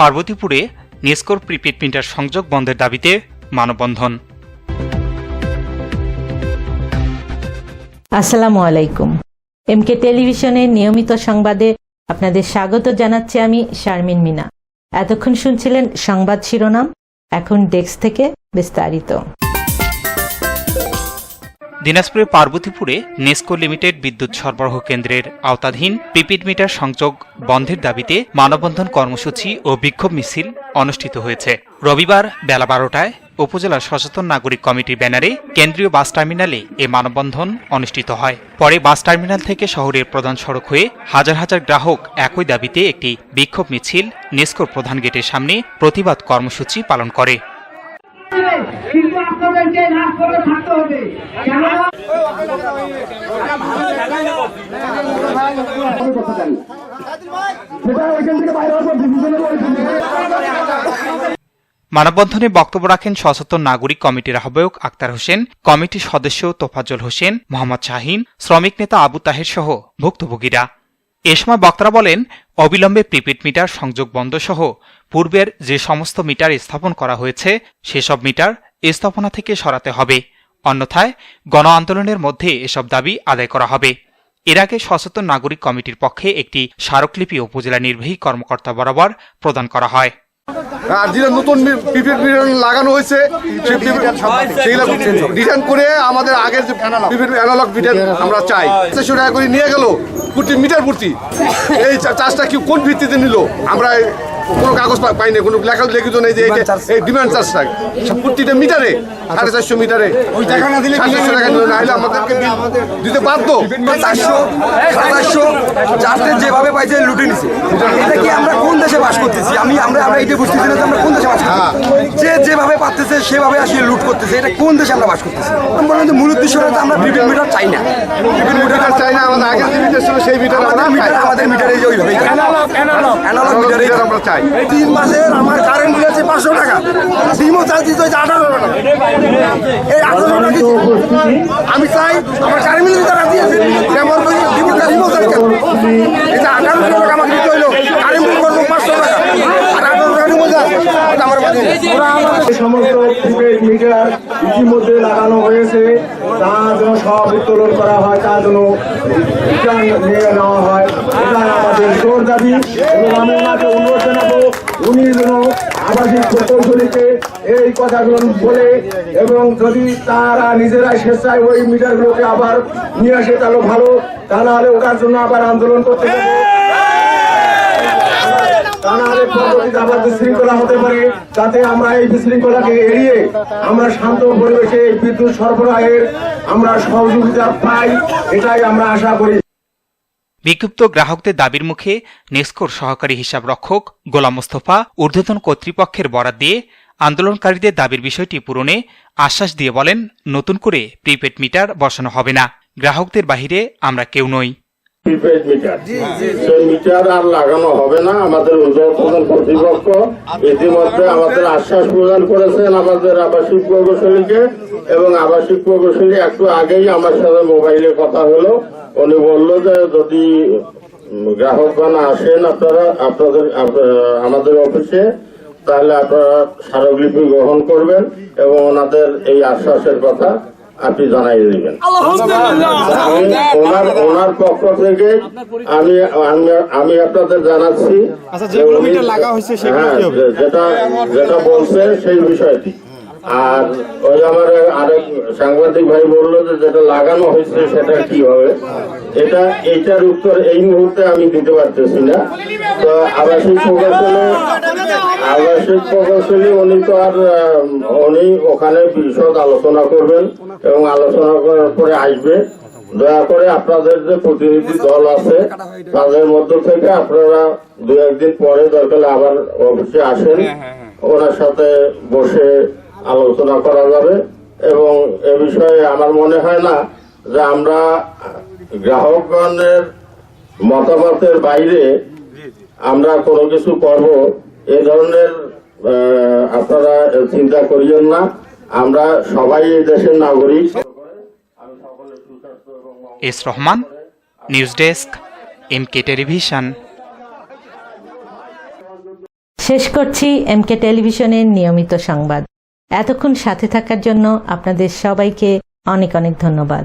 পার্বতীপুরে নেস্কোর prepaid printer সংযোগ বন্ধের দাবিতে মানববন্ধন। আসসালামু আলাইকুম। এমকে টেলিভিশনের নিয়মিত সংবাদে আপনাদের স্বাগত জানাচ্ছি আমি শারমিন মিনা। এতক্ষণ শুনছিলেন সংবাদ শিরোনাম, এখন ডেস্ক থেকে বিস্তারিত। দিনাজপুরের পার্বতীপুরে নেস্কো লিমিটেড বিদ্যুৎ সরবরাহ কেন্দ্রের আওতাধীন প্রিপেড মিটার সংযোগ বন্ধের দাবিতে মানববন্ধন কর্মসূচি ও বিক্ষোভ মিছিল অনুষ্ঠিত হয়েছে। রবিবার বেলা বারোটায় উপজেলা সচেতন নাগরিক কমিটির ব্যানারে কেন্দ্রীয় বাস টার্মিনালে এ মানববন্ধন অনুষ্ঠিত হয়। পরে বাস টার্মিনাল থেকে শহরের প্রধান সড়ক হয়ে হাজার হাজার গ্রাহক একই দাবিতে একটি বিক্ষোভ মিছিল নেস্কোর প্রধান গেটের সামনে প্রতিবাদ কর্মসূচি পালন করে। কিন্তু আপনাদেরকে থাকতে হবে। মানববন্ধনে বক্তব্য রাখেন সচেতন নাগরিক কমিটির আহ্বায়ক আক্তার হোসেন, কমিটির সদস্য তোফাজ্জল হোসেন, মোহাম্মদ শাহিন, শ্রমিক নেতা আবু তাহের সহ ভুক্তভোগীরা। এ সময় বক্তারা বলেন, অবিলম্বে প্রিপেড মিটার সংযোগ বন্ধ সহ পূর্বের যে সমস্ত মিটার স্থাপন করা হয়েছে, সেসব মিটার স্থাপনা থেকে সরাতে হবে। অন্যথায় গণ আন্দোলনের মধ্যে এসব দাবি আদায় করা হবে। এর আগে সচেতন নাগরিক কমিটির পক্ষে একটি স্মারকলিপি উপজেলা নির্বাহী কর্মকর্তা বরাবর প্রদান করা হয়। আর যেটা নতুন মিটার লাগানো হয়েছে সেগুলো ডিজাইন করে আমাদের আগের যে প্রিপেড অ্যানালগ মিটার আমরা চাই। চারশো টাকা করে নিয়ে গেল প্রতি মিটার প্রতি। এই চার্জটা কি কোন ভিত্তিতে নিল? আমরা কোনো কাগজ পা- পাইনি কোনো লেখা লিখিত নেই যে এই ডিমান্ড চার্জটা সব প্রতিটা মিটারে সাড়ে চারশো মিটারে। সাড়ে চারশো টাকা নিল না হলে আমাদেরকে দিতে বাধ্য। চারশো সাতাশশো চারটে যেভাবে পাইছে লুটে নিছে। এটা কি আমরা কোন দেশে বাস করতেছি? আমি আমরা আমরা এটা বুঝতেছি না যে আমরা কোন দেশে বাস করতেছি। যে যেভাবে পারতেছে সেভাবে আসলে লুট করতেছে। এটা কোন দেশে আমরা বাস করতেছি? আমি বললাম যে মূল উদ্দেশ্য হলো আমরা প্রিপেড মিটার চাই না। প্রিপেড মিটার চাই না আমাদের আগের যে মিটার ছিল সেই মিটার আমরা আমাদের মিটার যে ওইভাবেই অ্যানালগ আমরা চাই। তিন মাসের আমার কারেন্ট আছে পাঁচশো টাকা। ডিমও চার্জ দিতে হয়েছে আঠারো টাকা। এই আঠারো টাকা আমি চাই আমার কারেন্ট মিলে তারা দিয়েছে কেন এই যে আঠারো টাকা আমাকে দিতে হইল কারেন্ট বিল করব পাঁচশো টাকা আর আঠারো টাকার মধ্যে আছে ওটা আমার বাজে নেই। যে সমস্ত প্রিপেড মিটার ইতিমধ্যে লাগানো হয়েছে তা যেন সব উত্তোলন করা হয় তা যেন রিটার্ন নিয়ে নেওয়া হয় এটা আমাদের জোর দাবি এবং আমি ওনাকে অনুরোধ জানাব উনি যেন আবাসিক প্রকৌশলীকে এই! কথাগুলো বলে এবং যদি তারা নিজেরাই স্বেচ্ছায় ওই মিটারগুলোকে আবার নিয়ে আসে তাহলে ভালো তা নাহলে ওটার জন্য আবার আন্দোলন করতে হবে বিক্ষুব্ধ গ্রাহকদের দাবির মুখে নেস্কোর সহকারী হিসাব রক্ষক গোলাম মোস্তফা ঊর্ধ্বতন কর্তৃপক্ষের বরাত দিয়ে আন্দোলনকারীদের দাবির বিষয়টি পূরণে আশ্বাস দিয়ে বলেন, নতুন করে প্রিপেড মিটার বসানো হবে না। গ্রাহকদের বাহিরে আমরা কেউ নই। প্রিপেড মিটার সেই মিটার আর লাগানো হবে না আমাদের কর্তৃপক্ষ। ইতিমধ্যে আমাদের আশ্বাস প্রদান করেছেন আমাদের আবাসিক প্রকৌশলীকে এবং আবাসিক প্রকৌশলী একটু আগেই আমার সাথে মোবাইলে কথা হলো। উনি বলল যে যদি গ্রাহকগণ আসেন আপনারা আপনাদের আমাদের অফিসে তাহলে আপনারা স্মারকলিপি গ্রহণ করবেন এবং ওনাদের এই আশ্বাসের কথা আপনি জানাই দিবেন। ওনার ওনার পক্ষ থেকে আমি আমি- আপনাদের জানাচ্ছি হ্যাঁ, যেটা যেটা বলছে সেই বিষয়টি। আর ওই আমার আরেক সাংবাদিক ভাই বলল যে যেটা লাগানো হয়েছে সেটা কি হবে? এটা এইটার উত্তর এই মুহূর্তে আমি দিতে পারতেছি না। তো আবাসিক প্রকৌশলী আবাসিক প্রকৌশলী উনি তো আর উনি ওখানে বিশদ আলোচনা করবেন এবং আলোচনা করার পরে আসবে। দয়া করে আপনাদের যে প্রতিনিধি দল আছে তাদের মধ্য থেকে আপনারা দু একদিন পরে দরকার আবার অফিসে আসেন। ওনার সাথে বসে আলোচনা করা যাবে। এবং এ বিষয়ে আমার মনে হয় না যে আমরা গ্রাহকগণের মতামতের বাইরে আমরা কোনো কিছু করব। এ ধরনের আপনারা চিন্তা করিয়েন না। আমরা সবাই এই দেশের নাগরিক। S Rahman news desk M K television. শেষ করছি এম কে টেলিভিশনের নিয়মিত সংবাদ। এতক্ষণ সাথে থাকার জন্য আপনাদের সবাইকে অনেক অনেক ধন্যবাদ।